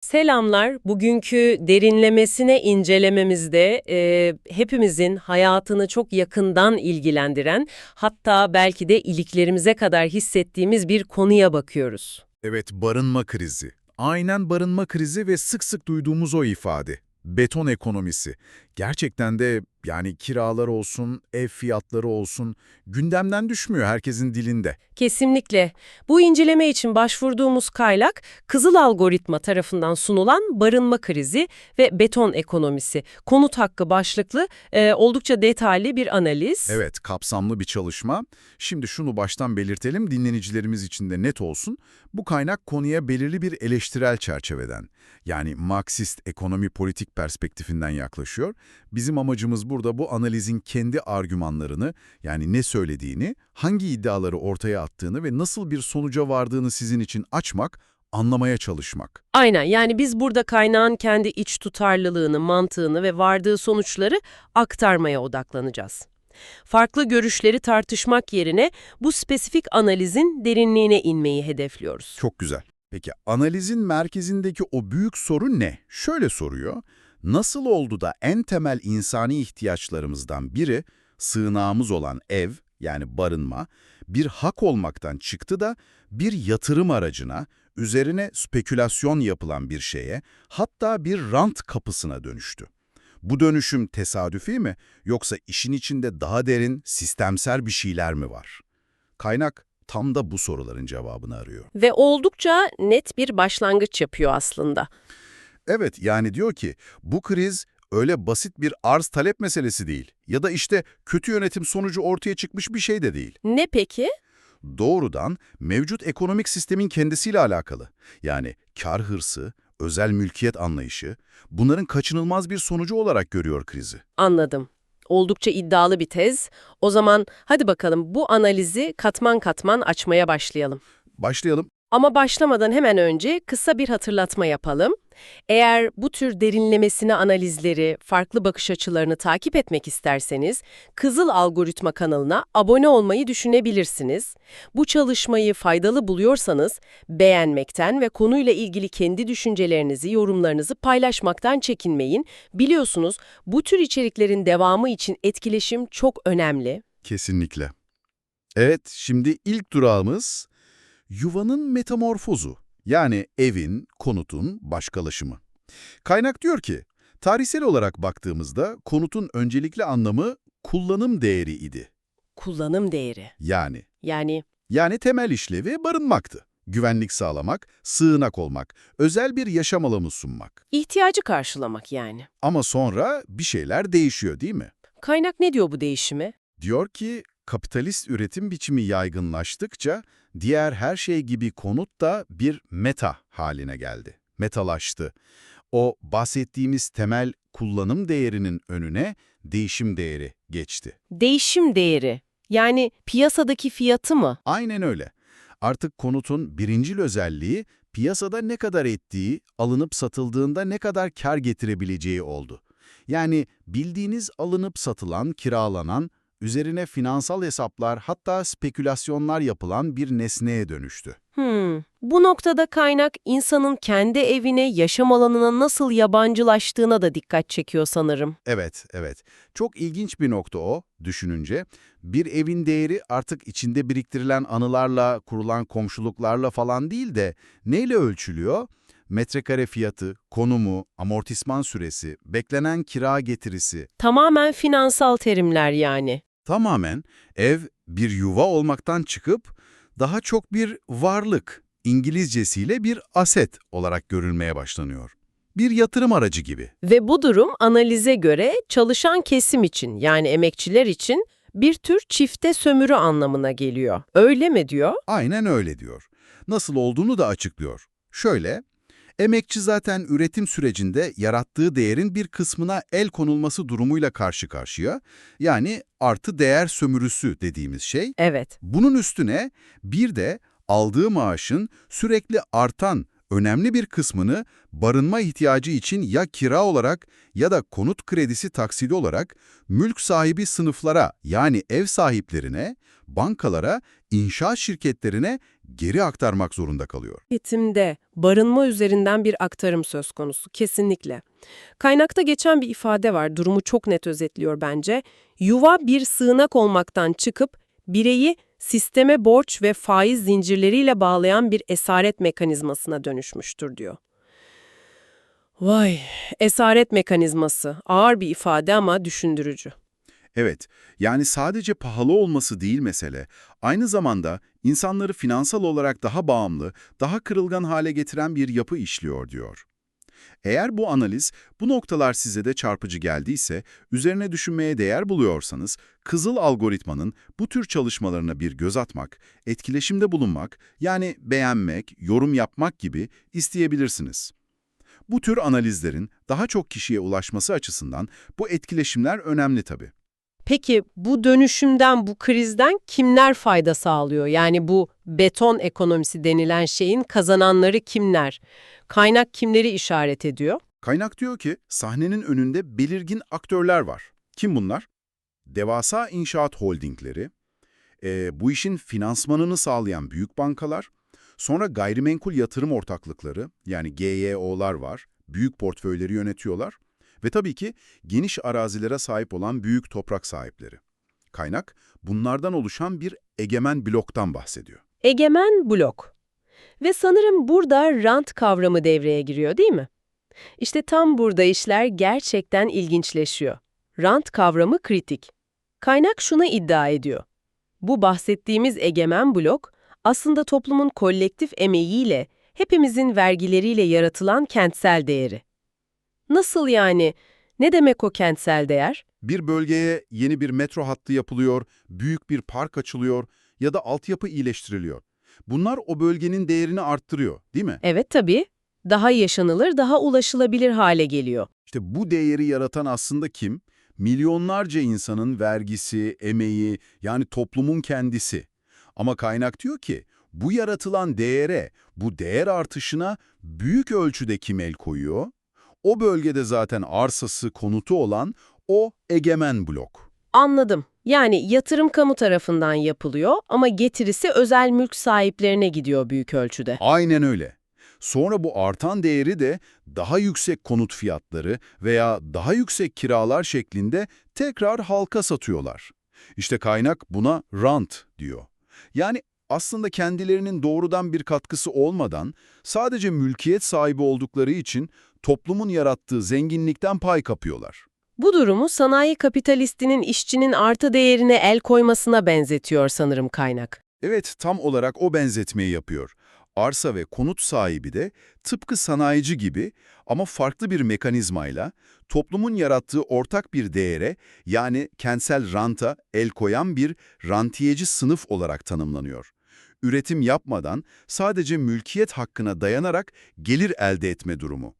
Selamlar. Bugünkü derinlemesine incelememizde e, hepimizin hayatını çok yakından ilgilendiren, hatta belki de iliklerimize kadar hissettiğimiz bir konuya bakıyoruz. Evet, barınma krizi. Aynen barınma krizi ve sık sık duyduğumuz o ifade. Beton ekonomisi. Gerçekten de yani kiralar olsun, ev fiyatları olsun gündemden düşmüyor herkesin dilinde. Kesinlikle. Bu inceleme için başvurduğumuz kaynak, Kızıl Algoritma tarafından sunulan barınma krizi ve beton ekonomisi. Konut hakkı başlıklı e, oldukça detaylı bir analiz. Evet, kapsamlı bir çalışma. Şimdi şunu baştan belirtelim, dinlenicilerimiz için de net olsun. Bu kaynak konuya belirli bir eleştirel çerçeveden, yani Marksist ekonomi politik perspektifinden yaklaşıyor. Bizim amacımız burada bu analizin kendi argümanlarını, yani ne söylediğini, hangi iddiaları ortaya attığını ve nasıl bir sonuca vardığını sizin için açmak, anlamaya çalışmak. Aynen yani biz burada kaynağın kendi iç tutarlılığını, mantığını ve vardığı sonuçları aktarmaya odaklanacağız. Farklı görüşleri tartışmak yerine bu spesifik analizin derinliğine inmeyi hedefliyoruz. Çok güzel. Peki analizin merkezindeki o büyük soru ne? Şöyle soruyor. Nasıl oldu da en temel insani ihtiyaçlarımızdan biri, sığınağımız olan ev, yani barınma, bir hak olmaktan çıktı da bir yatırım aracına, üzerine spekülasyon yapılan bir şeye, hatta bir rant kapısına dönüştü. Bu dönüşüm tesadüfi mi yoksa işin içinde daha derin, sistemsel bir şeyler mi var? Kaynak tam da bu soruların cevabını arıyor. Ve oldukça net bir başlangıç yapıyor aslında. Evet, yani diyor ki bu kriz öyle basit bir arz-talep meselesi değil ya da işte kötü yönetim sonucu ortaya çıkmış bir şey de değil. Ne peki? Doğrudan mevcut ekonomik sistemin kendisiyle alakalı. Yani kar hırsı, özel mülkiyet anlayışı, bunların kaçınılmaz bir sonucu olarak görüyor krizi. Anladım. Oldukça iddialı bir tez. O zaman hadi bakalım bu analizi katman katman açmaya başlayalım. Başlayalım. Ama başlamadan hemen önce kısa bir hatırlatma yapalım. Eğer bu tür derinlemesine analizleri, farklı bakış açılarını takip etmek isterseniz, Kızıl Algoritma kanalına abone olmayı düşünebilirsiniz. Bu çalışmayı faydalı buluyorsanız, beğenmekten ve konuyla ilgili kendi düşüncelerinizi, yorumlarınızı paylaşmaktan çekinmeyin. Biliyorsunuz bu tür içeriklerin devamı için etkileşim çok önemli. Kesinlikle. Evet, şimdi ilk durağımız yuvanın metamorfozu. Yani evin, konutun başkalaşımı. Kaynak diyor ki, tarihsel olarak baktığımızda konutun öncelikli anlamı kullanım değeri idi. Kullanım değeri. Yani, Yani yani temel işlevi barınmaktı. Güvenlik sağlamak, sığınak olmak, özel bir yaşam alanı sunmak. ihtiyacı karşılamak yani. Ama sonra bir şeyler değişiyor değil mi? Kaynak ne diyor bu değişime? Diyor ki, kapitalist üretim biçimi yaygınlaştıkça diğer her şey gibi konut da bir meta haline geldi. Metalaştı. O bahsettiğimiz temel kullanım değerinin önüne değişim değeri geçti. Değişim değeri. Yani piyasadaki fiyatı mı? Aynen öyle. Artık konutun birincil özelliği piyasada ne kadar ettiği, alınıp satıldığında ne kadar kar getirebileceği oldu. Yani bildiğiniz alınıp satılan, kiralanan, üzerine finansal hesaplar hatta spekülasyonlar yapılan bir nesneye dönüştü. Hmm. Bu noktada kaynak insanın kendi evine, yaşam alanına nasıl yabancılaştığına da dikkat çekiyor sanırım. Evet, evet. Çok ilginç bir nokta o, düşününce. Bir evin değeri artık içinde biriktirilen anılarla, kurulan komşuluklarla falan değil de neyle ölçülüyor? Metrekare fiyatı, konumu, amortisman süresi, beklenen kira getirisi. Tamamen finansal terimler yani. Tamamen ev bir yuva olmaktan çıkıp daha çok bir varlık, İngilizcesiyle bir aset olarak görülmeye başlanıyor. Bir yatırım aracı gibi. Ve bu durum analize göre çalışan kesim için yani emekçiler için bir tür çifte sömürü anlamına geliyor. Öyle mi diyor? Aynen öyle diyor. Nasıl olduğunu da açıklıyor. Şöyle, emekçi zaten üretim sürecinde yarattığı değerin bir kısmına el konulması durumuyla karşı karşıya, yani artı değer sömürüsü dediğimiz şey. Evet. Bunun üstüne bir de aldığı maaşın sürekli artan önemli bir kısmını barınma ihtiyacı için ya kira olarak ya da konut kredisi taksidi olarak mülk sahibi sınıflara yani ev sahiplerine, bankalara, inşaat şirketlerine geri aktarmak zorunda kalıyor. Eğitimde barınma üzerinden bir aktarım söz konusu kesinlikle. Kaynakta geçen bir ifade var, durumu çok net özetliyor bence. Yuva bir sığınak olmaktan çıkıp bireyi sisteme borç ve faiz zincirleriyle bağlayan bir esaret mekanizmasına dönüşmüştür diyor. Vay, esaret mekanizması. Ağır bir ifade ama düşündürücü. Evet, yani sadece pahalı olması değil mesele, aynı zamanda insanları finansal olarak daha bağımlı, daha kırılgan hale getiren bir yapı işliyor diyor. Eğer bu analiz, bu noktalar size de çarpıcı geldiyse, üzerine düşünmeye değer buluyorsanız, Kızıl algoritmanın bu tür çalışmalarına bir göz atmak, etkileşimde bulunmak, yani beğenmek, yorum yapmak gibi isteyebilirsiniz. Bu tür analizlerin daha çok kişiye ulaşması açısından bu etkileşimler önemli tabii. Peki bu dönüşümden, bu krizden kimler fayda sağlıyor? Yani bu beton ekonomisi denilen şeyin kazananları kimler? Kaynak kimleri işaret ediyor? Kaynak diyor ki sahnenin önünde belirgin aktörler var. Kim bunlar? Devasa inşaat holdingleri, e, bu işin finansmanını sağlayan büyük bankalar, sonra gayrimenkul yatırım ortaklıkları yani GYO'lar var, büyük portföyleri yönetiyorlar ve tabii ki geniş arazilere sahip olan büyük toprak sahipleri. Kaynak bunlardan oluşan bir egemen bloktan bahsediyor. Egemen blok. Ve sanırım burada rant kavramı devreye giriyor değil mi? İşte tam burada işler gerçekten ilginçleşiyor. Rant kavramı kritik. Kaynak şuna iddia ediyor. Bu bahsettiğimiz egemen blok aslında toplumun kolektif emeğiyle, hepimizin vergileriyle yaratılan kentsel değeri. Nasıl yani? Ne demek o kentsel değer? Bir bölgeye yeni bir metro hattı yapılıyor, büyük bir park açılıyor ya da altyapı iyileştiriliyor. Bunlar o bölgenin değerini arttırıyor, değil mi? Evet tabii. Daha yaşanılır, daha ulaşılabilir hale geliyor. İşte bu değeri yaratan aslında kim? Milyonlarca insanın vergisi, emeği, yani toplumun kendisi. Ama kaynak diyor ki, bu yaratılan değere, bu değer artışına büyük ölçüde kim el koyuyor? O bölgede zaten arsası, konutu olan o egemen blok. Anladım. Yani yatırım kamu tarafından yapılıyor ama getirisi özel mülk sahiplerine gidiyor büyük ölçüde. Aynen öyle. Sonra bu artan değeri de daha yüksek konut fiyatları veya daha yüksek kiralar şeklinde tekrar halka satıyorlar. İşte kaynak buna rant diyor. Yani aslında kendilerinin doğrudan bir katkısı olmadan sadece mülkiyet sahibi oldukları için toplumun yarattığı zenginlikten pay kapıyorlar. Bu durumu sanayi kapitalistinin işçinin artı değerine el koymasına benzetiyor sanırım kaynak. Evet, tam olarak o benzetmeyi yapıyor. Arsa ve konut sahibi de tıpkı sanayici gibi ama farklı bir mekanizmayla toplumun yarattığı ortak bir değere yani kentsel ranta el koyan bir rantiyeci sınıf olarak tanımlanıyor. Üretim yapmadan sadece mülkiyet hakkına dayanarak gelir elde etme durumu.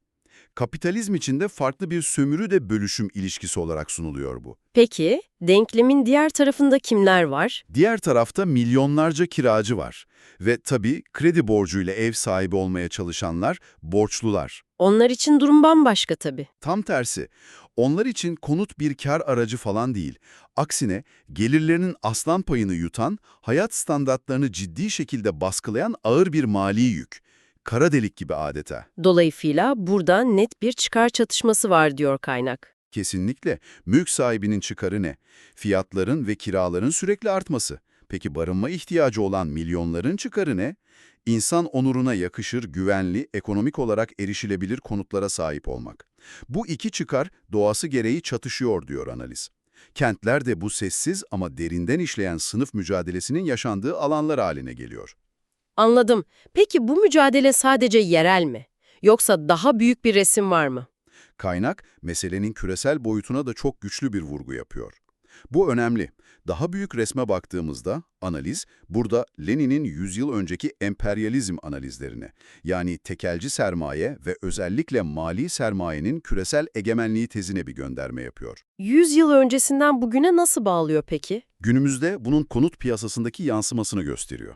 Kapitalizm içinde farklı bir sömürü de bölüşüm ilişkisi olarak sunuluyor bu. Peki, denklemin diğer tarafında kimler var? Diğer tarafta milyonlarca kiracı var ve tabii kredi borcuyla ev sahibi olmaya çalışanlar borçlular. Onlar için durum bambaşka tabii. Tam tersi, onlar için konut bir kar aracı falan değil. Aksine gelirlerinin aslan payını yutan, hayat standartlarını ciddi şekilde baskılayan ağır bir mali yük. Kara delik gibi adeta. Dolayısıyla burada net bir çıkar çatışması var diyor kaynak. Kesinlikle. Mülk sahibinin çıkarı ne? Fiyatların ve kiraların sürekli artması. Peki barınma ihtiyacı olan milyonların çıkarı ne? İnsan onuruna yakışır, güvenli, ekonomik olarak erişilebilir konutlara sahip olmak. Bu iki çıkar doğası gereği çatışıyor diyor analiz. Kentler de bu sessiz ama derinden işleyen sınıf mücadelesinin yaşandığı alanlar haline geliyor. Anladım. Peki bu mücadele sadece yerel mi? Yoksa daha büyük bir resim var mı? Kaynak, meselenin küresel boyutuna da çok güçlü bir vurgu yapıyor. Bu önemli. Daha büyük resme baktığımızda analiz, burada Lenin'in 100 yıl önceki emperyalizm analizlerine, yani tekelci sermaye ve özellikle mali sermayenin küresel egemenliği tezine bir gönderme yapıyor. 100 yıl öncesinden bugüne nasıl bağlıyor peki? Günümüzde bunun konut piyasasındaki yansımasını gösteriyor.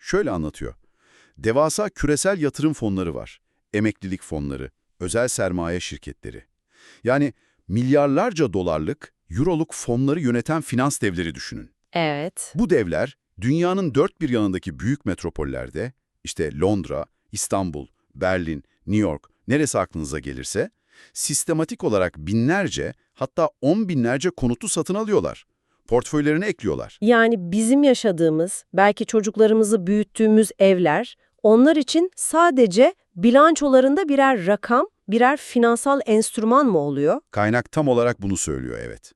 Şöyle anlatıyor. Devasa küresel yatırım fonları var. Emeklilik fonları, özel sermaye şirketleri. Yani milyarlarca dolarlık, euroluk fonları yöneten finans devleri düşünün. Evet. Bu devler Dünyanın dört bir yanındaki büyük metropollerde, işte Londra, İstanbul, Berlin, New York, neresi aklınıza gelirse, sistematik olarak binlerce, hatta on binlerce konutu satın alıyorlar. Portföylerine ekliyorlar. Yani bizim yaşadığımız, belki çocuklarımızı büyüttüğümüz evler, onlar için sadece bilançolarında birer rakam, birer finansal enstrüman mı oluyor? Kaynak tam olarak bunu söylüyor, evet.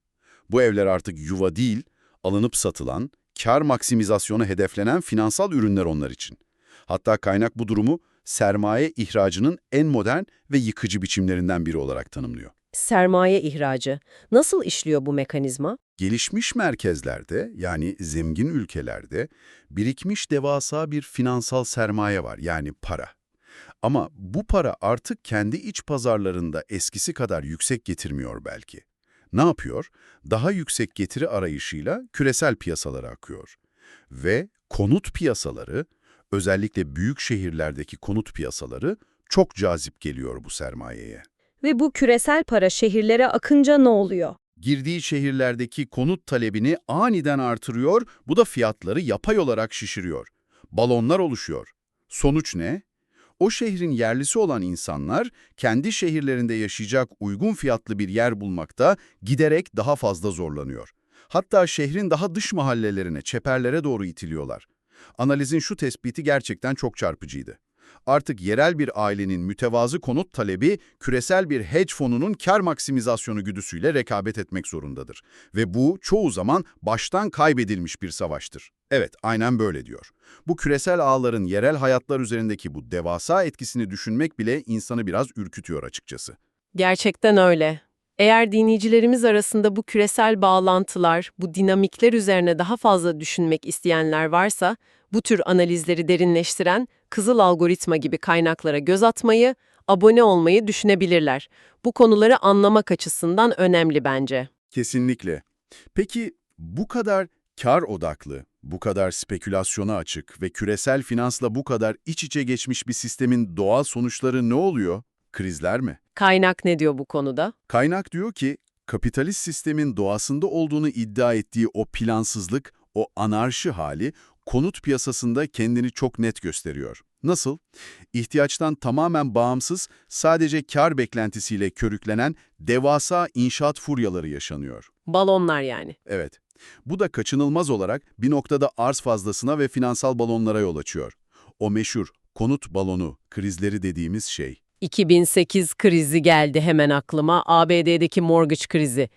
Bu evler artık yuva değil, alınıp satılan, kar maksimizasyonu hedeflenen finansal ürünler onlar için. Hatta kaynak bu durumu sermaye ihracının en modern ve yıkıcı biçimlerinden biri olarak tanımlıyor. Sermaye ihracı. Nasıl işliyor bu mekanizma? Gelişmiş merkezlerde yani zengin ülkelerde birikmiş devasa bir finansal sermaye var yani para. Ama bu para artık kendi iç pazarlarında eskisi kadar yüksek getirmiyor belki. Ne yapıyor? Daha yüksek getiri arayışıyla küresel piyasalara akıyor. Ve konut piyasaları, özellikle büyük şehirlerdeki konut piyasaları çok cazip geliyor bu sermayeye. Ve bu küresel para şehirlere akınca ne oluyor? Girdiği şehirlerdeki konut talebini aniden artırıyor, bu da fiyatları yapay olarak şişiriyor. Balonlar oluşuyor. Sonuç ne? O şehrin yerlisi olan insanlar kendi şehirlerinde yaşayacak uygun fiyatlı bir yer bulmakta giderek daha fazla zorlanıyor. Hatta şehrin daha dış mahallelerine, çeperlere doğru itiliyorlar. Analizin şu tespiti gerçekten çok çarpıcıydı. Artık yerel bir ailenin mütevazı konut talebi küresel bir hedge fonunun kar maksimizasyonu güdüsüyle rekabet etmek zorundadır. Ve bu çoğu zaman baştan kaybedilmiş bir savaştır. Evet, aynen böyle diyor. Bu küresel ağların yerel hayatlar üzerindeki bu devasa etkisini düşünmek bile insanı biraz ürkütüyor açıkçası. Gerçekten öyle. Eğer dinleyicilerimiz arasında bu küresel bağlantılar, bu dinamikler üzerine daha fazla düşünmek isteyenler varsa, bu tür analizleri derinleştiren Kızıl Algoritma gibi kaynaklara göz atmayı, abone olmayı düşünebilirler. Bu konuları anlamak açısından önemli bence. Kesinlikle. Peki bu kadar kar odaklı, bu kadar spekülasyona açık ve küresel finansla bu kadar iç içe geçmiş bir sistemin doğal sonuçları ne oluyor? Krizler mi? Kaynak ne diyor bu konuda? Kaynak diyor ki, kapitalist sistemin doğasında olduğunu iddia ettiği o plansızlık, o anarşi hali konut piyasasında kendini çok net gösteriyor. Nasıl? İhtiyaçtan tamamen bağımsız, sadece kar beklentisiyle körüklenen devasa inşaat furyaları yaşanıyor. Balonlar yani. Evet. Bu da kaçınılmaz olarak bir noktada arz fazlasına ve finansal balonlara yol açıyor. O meşhur konut balonu krizleri dediğimiz şey. 2008 krizi geldi hemen aklıma, ABD'deki mortgage krizi.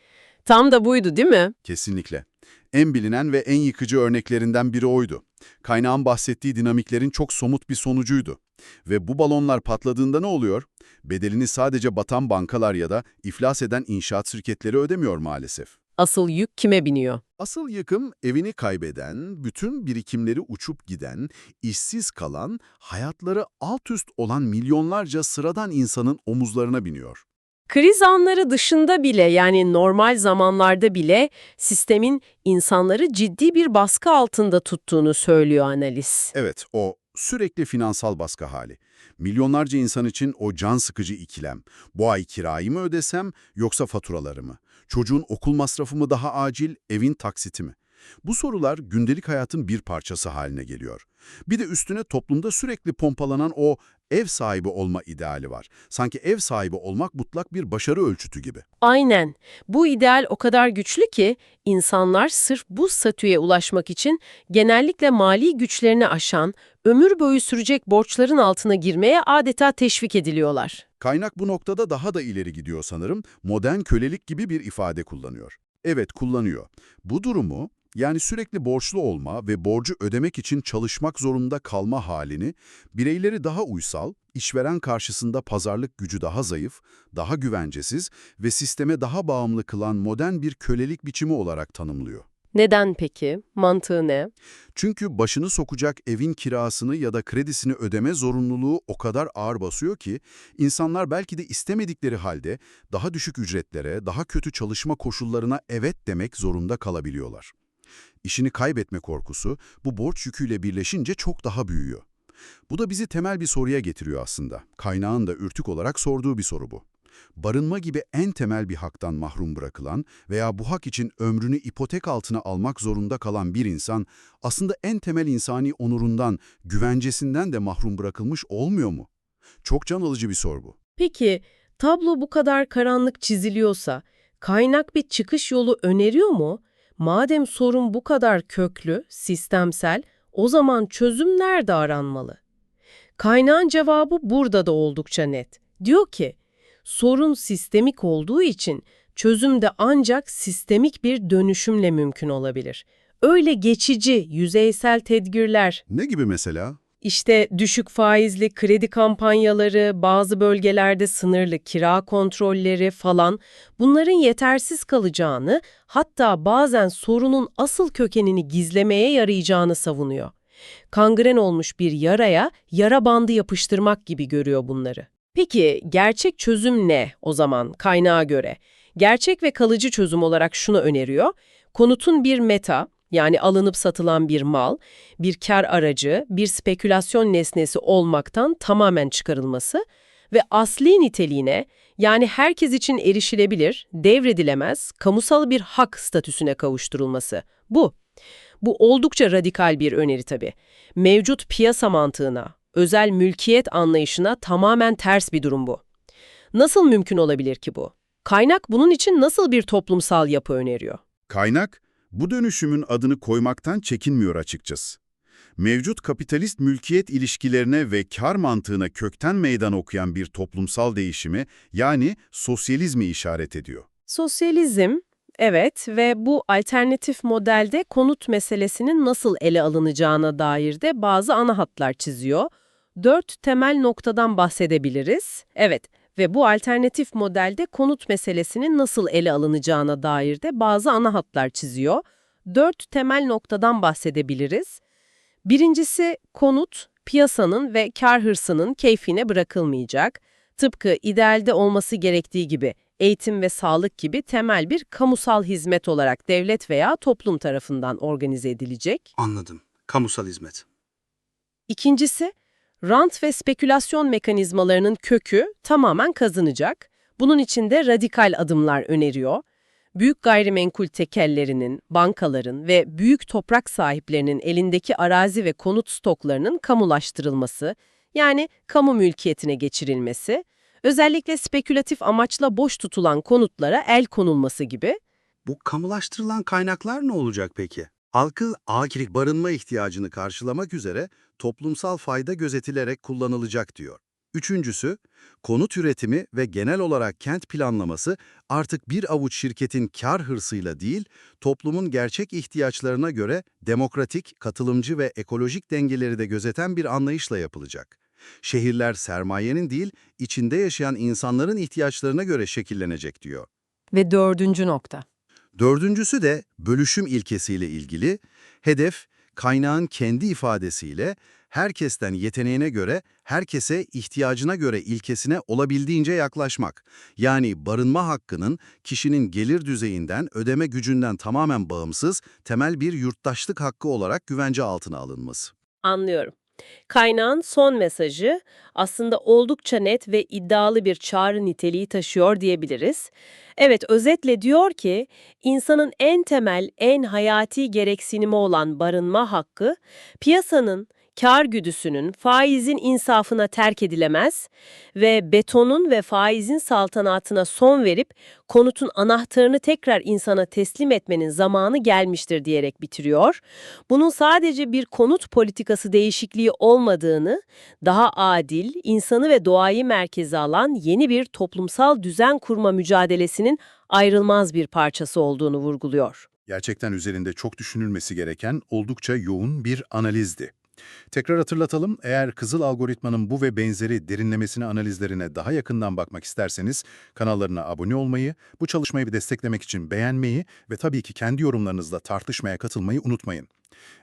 Tam da buydu değil mi? Kesinlikle. En bilinen ve en yıkıcı örneklerinden biri oydu. Kaynağın bahsettiği dinamiklerin çok somut bir sonucuydu. Ve bu balonlar patladığında ne oluyor? Bedelini sadece batan bankalar ya da iflas eden inşaat şirketleri ödemiyor maalesef. Asıl yük kime biniyor? Asıl yıkım evini kaybeden, bütün birikimleri uçup giden, işsiz kalan, hayatları alt üst olan milyonlarca sıradan insanın omuzlarına biniyor. Kriz anları dışında bile yani normal zamanlarda bile sistemin insanları ciddi bir baskı altında tuttuğunu söylüyor analiz. Evet, o sürekli finansal baskı hali. Milyonlarca insan için o can sıkıcı ikilem. Bu ay kirayı mı ödesem yoksa faturaları mı? Çocuğun okul masrafı mı daha acil, evin taksiti mi? Bu sorular gündelik hayatın bir parçası haline geliyor. Bir de üstüne toplumda sürekli pompalanan o ev sahibi olma ideali var. Sanki ev sahibi olmak mutlak bir başarı ölçütü gibi. Aynen. Bu ideal o kadar güçlü ki insanlar sırf bu statüye ulaşmak için genellikle mali güçlerini aşan, ömür boyu sürecek borçların altına girmeye adeta teşvik ediliyorlar. Kaynak bu noktada daha da ileri gidiyor sanırım. Modern kölelik gibi bir ifade kullanıyor. Evet kullanıyor. Bu durumu yani sürekli borçlu olma ve borcu ödemek için çalışmak zorunda kalma halini bireyleri daha uysal, işveren karşısında pazarlık gücü daha zayıf, daha güvencesiz ve sisteme daha bağımlı kılan modern bir kölelik biçimi olarak tanımlıyor. Neden peki? Mantığı ne? Çünkü başını sokacak evin kirasını ya da kredisini ödeme zorunluluğu o kadar ağır basıyor ki insanlar belki de istemedikleri halde daha düşük ücretlere, daha kötü çalışma koşullarına evet demek zorunda kalabiliyorlar. İşini kaybetme korkusu bu borç yüküyle birleşince çok daha büyüyor. Bu da bizi temel bir soruya getiriyor aslında. Kaynağın da ürtük olarak sorduğu bir soru bu. Barınma gibi en temel bir haktan mahrum bırakılan veya bu hak için ömrünü ipotek altına almak zorunda kalan bir insan aslında en temel insani onurundan, güvencesinden de mahrum bırakılmış olmuyor mu? Çok can alıcı bir soru bu. Peki, tablo bu kadar karanlık çiziliyorsa, kaynak bir çıkış yolu öneriyor mu? Madem sorun bu kadar köklü, sistemsel, o zaman çözüm nerede aranmalı? Kaynağın cevabı burada da oldukça net. Diyor ki, sorun sistemik olduğu için çözüm de ancak sistemik bir dönüşümle mümkün olabilir. Öyle geçici, yüzeysel tedbirler, Ne gibi mesela? İşte düşük faizli kredi kampanyaları, bazı bölgelerde sınırlı kira kontrolleri falan bunların yetersiz kalacağını, hatta bazen sorunun asıl kökenini gizlemeye yarayacağını savunuyor. Kangren olmuş bir yaraya yara bandı yapıştırmak gibi görüyor bunları. Peki gerçek çözüm ne o zaman kaynağa göre? Gerçek ve kalıcı çözüm olarak şunu öneriyor. Konutun bir meta, yani alınıp satılan bir mal, bir kar aracı, bir spekülasyon nesnesi olmaktan tamamen çıkarılması ve asli niteliğine yani herkes için erişilebilir, devredilemez, kamusal bir hak statüsüne kavuşturulması. Bu. Bu oldukça radikal bir öneri tabii. Mevcut piyasa mantığına, özel mülkiyet anlayışına tamamen ters bir durum bu. Nasıl mümkün olabilir ki bu? Kaynak bunun için nasıl bir toplumsal yapı öneriyor? Kaynak, bu dönüşümün adını koymaktan çekinmiyor açıkçası. Mevcut kapitalist mülkiyet ilişkilerine ve kar mantığına kökten meydan okuyan bir toplumsal değişimi, yani sosyalizmi işaret ediyor. Sosyalizm, evet ve bu alternatif modelde konut meselesinin nasıl ele alınacağına dair de bazı ana hatlar çiziyor. Dört temel noktadan bahsedebiliriz. Evet ve bu alternatif modelde konut meselesinin nasıl ele alınacağına dair de bazı ana hatlar çiziyor. Dört temel noktadan bahsedebiliriz. Birincisi konut, piyasanın ve kar hırsının keyfine bırakılmayacak. Tıpkı idealde olması gerektiği gibi eğitim ve sağlık gibi temel bir kamusal hizmet olarak devlet veya toplum tarafından organize edilecek. Anladım. Kamusal hizmet. İkincisi, rant ve spekülasyon mekanizmalarının kökü tamamen kazınacak. Bunun için de radikal adımlar öneriyor. Büyük gayrimenkul tekellerinin, bankaların ve büyük toprak sahiplerinin elindeki arazi ve konut stoklarının kamulaştırılması, yani kamu mülkiyetine geçirilmesi, özellikle spekülatif amaçla boş tutulan konutlara el konulması gibi Bu kamulaştırılan kaynaklar ne olacak peki? Halkın akilik barınma ihtiyacını karşılamak üzere toplumsal fayda gözetilerek kullanılacak diyor. Üçüncüsü, konut üretimi ve genel olarak kent planlaması artık bir avuç şirketin kar hırsıyla değil, toplumun gerçek ihtiyaçlarına göre demokratik, katılımcı ve ekolojik dengeleri de gözeten bir anlayışla yapılacak. Şehirler sermayenin değil, içinde yaşayan insanların ihtiyaçlarına göre şekillenecek diyor. ve dördüncü nokta. Dördüncüsü de bölüşüm ilkesiyle ilgili. Hedef, kaynağın kendi ifadesiyle herkesten yeteneğine göre, herkese ihtiyacına göre ilkesine olabildiğince yaklaşmak. Yani barınma hakkının kişinin gelir düzeyinden, ödeme gücünden tamamen bağımsız, temel bir yurttaşlık hakkı olarak güvence altına alınması. Anlıyorum. Kaynağın son mesajı aslında oldukça net ve iddialı bir çağrı niteliği taşıyor diyebiliriz. Evet, özetle diyor ki, insanın en temel, en hayati gereksinimi olan barınma hakkı, piyasanın, kar güdüsünün, faizin insafına terk edilemez ve betonun ve faizin saltanatına son verip konutun anahtarını tekrar insana teslim etmenin zamanı gelmiştir diyerek bitiriyor. Bunun sadece bir konut politikası değişikliği olmadığını, daha adil, insanı ve doğayı merkeze alan yeni bir toplumsal düzen kurma mücadelesinin ayrılmaz bir parçası olduğunu vurguluyor. Gerçekten üzerinde çok düşünülmesi gereken oldukça yoğun bir analizdi. Tekrar hatırlatalım, eğer Kızıl Algoritmanın bu ve benzeri derinlemesine analizlerine daha yakından bakmak isterseniz kanallarına abone olmayı, bu çalışmayı desteklemek için beğenmeyi ve tabii ki kendi yorumlarınızla tartışmaya katılmayı unutmayın.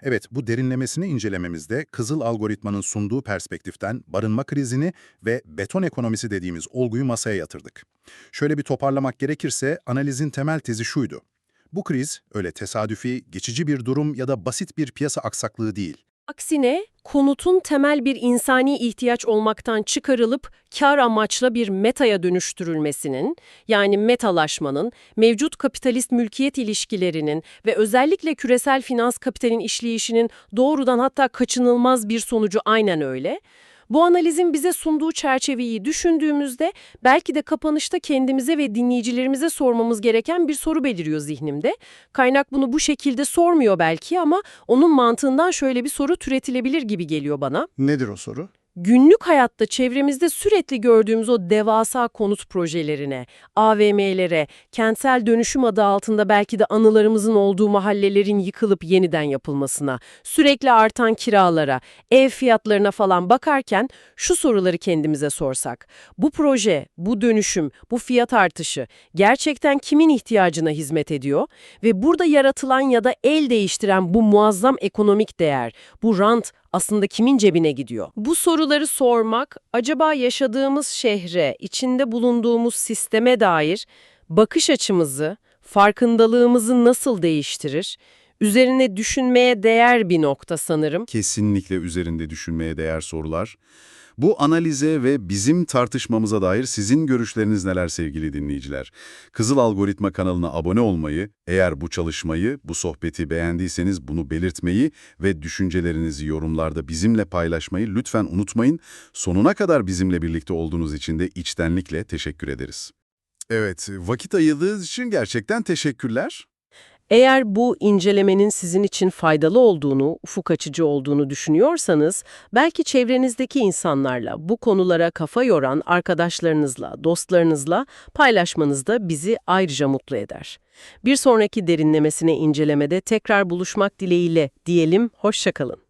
Evet, bu derinlemesine incelememizde Kızıl Algoritmanın sunduğu perspektiften barınma krizini ve beton ekonomisi dediğimiz olguyu masaya yatırdık. Şöyle bir toparlamak gerekirse analizin temel tezi şuydu. Bu kriz öyle tesadüfi, geçici bir durum ya da basit bir piyasa aksaklığı değil. Aksine konutun temel bir insani ihtiyaç olmaktan çıkarılıp kar amaçla bir metaya dönüştürülmesinin, yani metalaşmanın, mevcut kapitalist mülkiyet ilişkilerinin ve özellikle küresel finans kapitalin işleyişinin doğrudan hatta kaçınılmaz bir sonucu aynen öyle. Bu analizin bize sunduğu çerçeveyi düşündüğümüzde belki de kapanışta kendimize ve dinleyicilerimize sormamız gereken bir soru beliriyor zihnimde. Kaynak bunu bu şekilde sormuyor belki ama onun mantığından şöyle bir soru türetilebilir gibi geliyor bana. Nedir o soru? Günlük hayatta çevremizde sürekli gördüğümüz o devasa konut projelerine, AVM'lere, kentsel dönüşüm adı altında belki de anılarımızın olduğu mahallelerin yıkılıp yeniden yapılmasına, sürekli artan kiralara, ev fiyatlarına falan bakarken şu soruları kendimize sorsak. Bu proje, bu dönüşüm, bu fiyat artışı gerçekten kimin ihtiyacına hizmet ediyor? Ve burada yaratılan ya da el değiştiren bu muazzam ekonomik değer, bu rant aslında kimin cebine gidiyor? Bu soruları sormak, acaba yaşadığımız şehre, içinde bulunduğumuz sisteme dair bakış açımızı, farkındalığımızı nasıl değiştirir? Üzerine düşünmeye değer bir nokta sanırım. Kesinlikle üzerinde düşünmeye değer sorular. Bu analize ve bizim tartışmamıza dair sizin görüşleriniz neler sevgili dinleyiciler? Kızıl Algoritma kanalına abone olmayı, eğer bu çalışmayı, bu sohbeti beğendiyseniz bunu belirtmeyi ve düşüncelerinizi yorumlarda bizimle paylaşmayı lütfen unutmayın. Sonuna kadar bizimle birlikte olduğunuz için de içtenlikle teşekkür ederiz. Evet, vakit ayırdığınız için gerçekten teşekkürler. Eğer bu incelemenin sizin için faydalı olduğunu, ufuk açıcı olduğunu düşünüyorsanız, belki çevrenizdeki insanlarla, bu konulara kafa yoran arkadaşlarınızla, dostlarınızla paylaşmanız da bizi ayrıca mutlu eder. Bir sonraki derinlemesine incelemede tekrar buluşmak dileğiyle diyelim, hoşçakalın.